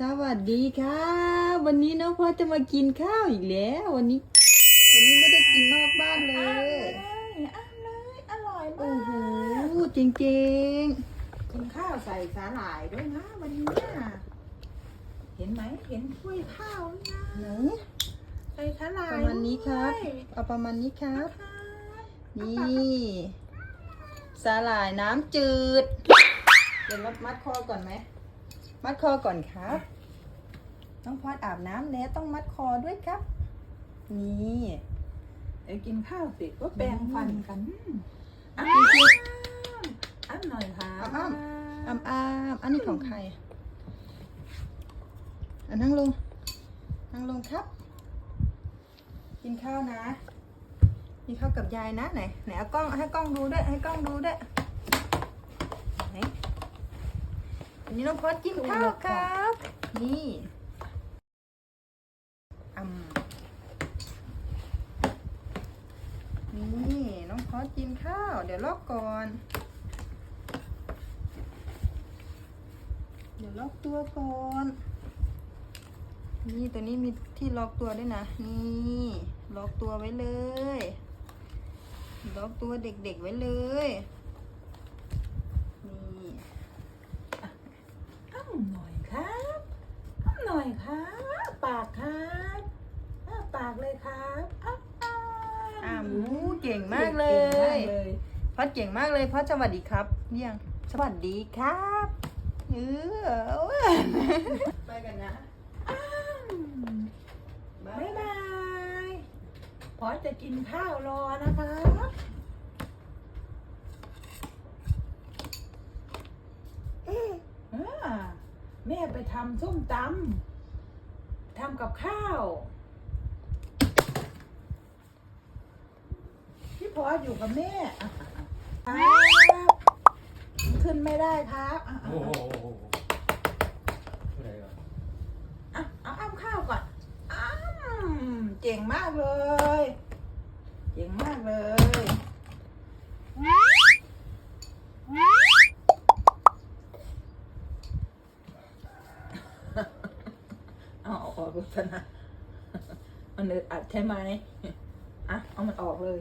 สวัสดีครับวันนี้น้องพ่อจะมากินข้าวอีกแล้ว วันนี้ วันนี้ไม่ได้กินนอกบ้านเลย อ้ามเลยอร่อยโอ้มากโหจริงกินข้าวใส่สาหร่ายด้วยนะวันนี้เห็นไหมเห็นถ้วยข้าวหรือยังๆไหนใส่สาหร่ายประมาณนี้ครับ ด้วยเอาประมาณนี้ครับ ครับนี่สาหร่ายน้ำจืด เดี๋ยวมัดมัดคอก่อนไหม มัดคอก่อนครับน้องพอดอาบน้ำแล้วต้องมัดคอด้วยครับ นี่เดี๋ยวกินข้าวเสร็จก็แปรงฟันกันอ้าจริงอ้ามหน่อยค่ะอ้ามอ้ามอ้ามอันนี้ของใครอะอะนั่งลง นั่งลงครับ กินข้าวนะกินข้าวกับยายนะไหนไหนเอากล้องให้กล้องดูด้วยให้กล้องดูด้วยไหนอั นี้น้องพอดกินข้าวครับ นี่อืมนี่น้องพอดกินข้าว เดี๋ยวลอกก่อน เดี๋ยวล็อกตัวก่อน นี่ตัวนี้มีที่ล็อกตัวด้วยนะ นี่ล็อกตัวไว้เลย ล็อกตัวเด็กๆไว้เลย นี่ อ้ามหน่อยครับอ้ามหน่อยครับปากครับอ้าปากเลยครับอ้ามอ้าม อ่าหมู เก่งมากเลก่งมายกเลย พัดเก่งมากเลยพัดสวัสดีครับเรียังสวัสดีครับเออไปกันนะอ้ามบ๊ายบายพอจะกินข้าวรอนะครับอ่าแม่ไปทำส้มตำทำกับข้าว พ่ออยู่กับแม่ครับขึ้นไม่ได้ครับอะโอ้โหอะไรอะอะเอาอ้ำข้าวก่อนอ้ำเก่งมากเลยเก่งมากเลยเอาออกเลยนะมันอึดอัดใช่ไหมอะเอามันออกเลย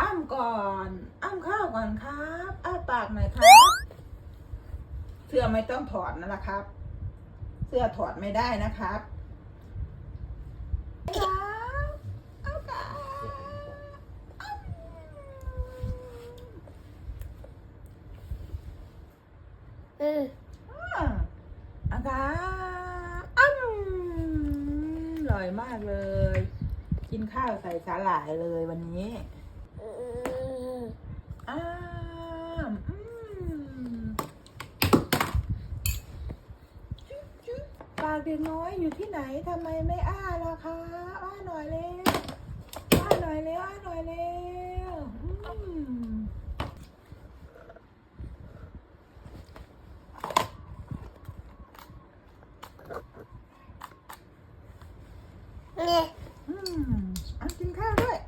อ้ำก่อน อ้ำข้าวก่อนครับอ้าปากหน่อยครับ เสื้อไม่ต้องถอดนั่นแหละครับ เสื้อถอดไม่ได้นะครับครับอ้าวครับอ้ำอ่าอาครับอ้ำอร่อยมากเลย กินข้าวใส่สาหร่ายเลยวันนี้อ้ามอืมจุ๊บจุ๊บปากเด็กน้อยอยู่ที่ไหนทำไมไม่อ้าล่ะคะอ้าหน่อยเร็วอ้าหน่อยเร็วอ้าหน่อยเร็วอืมอืมเอากินข้าวด้วย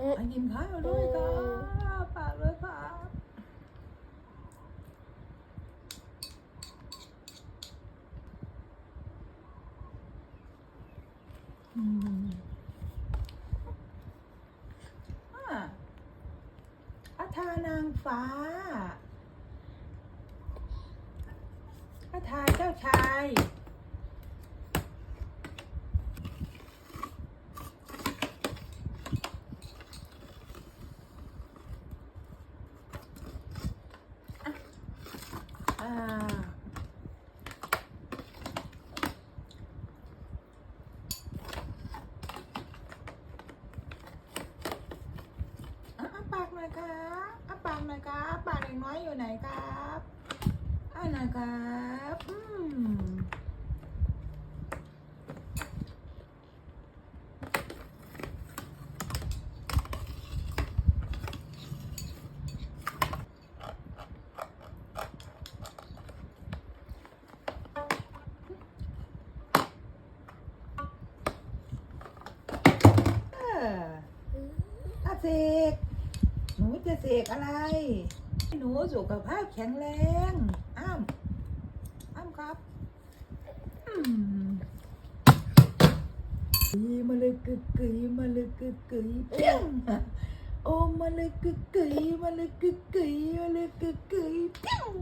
เอากินข้าวด้วยครับปากเลยครับอืมอ่าอาทานางฟ้าอาทาเจ้าชาย อ่าอะอะ ปากหน่อยครับอะปากหน่อยครับปากเด็กน้อยอยู่ไหนครับอะหน่อยครับ อืม เสก หนูจะเสกอะไร หนูสุขภาพแข็งแรง อ้ามอ้ามครับอืมกีมาเลยกึกกึยมาเลยกึกกึยเปี้ยงโอ้มาเลยกึกกึยมาเลยกึกกึยมาเลยกึกกึยเปี้ยง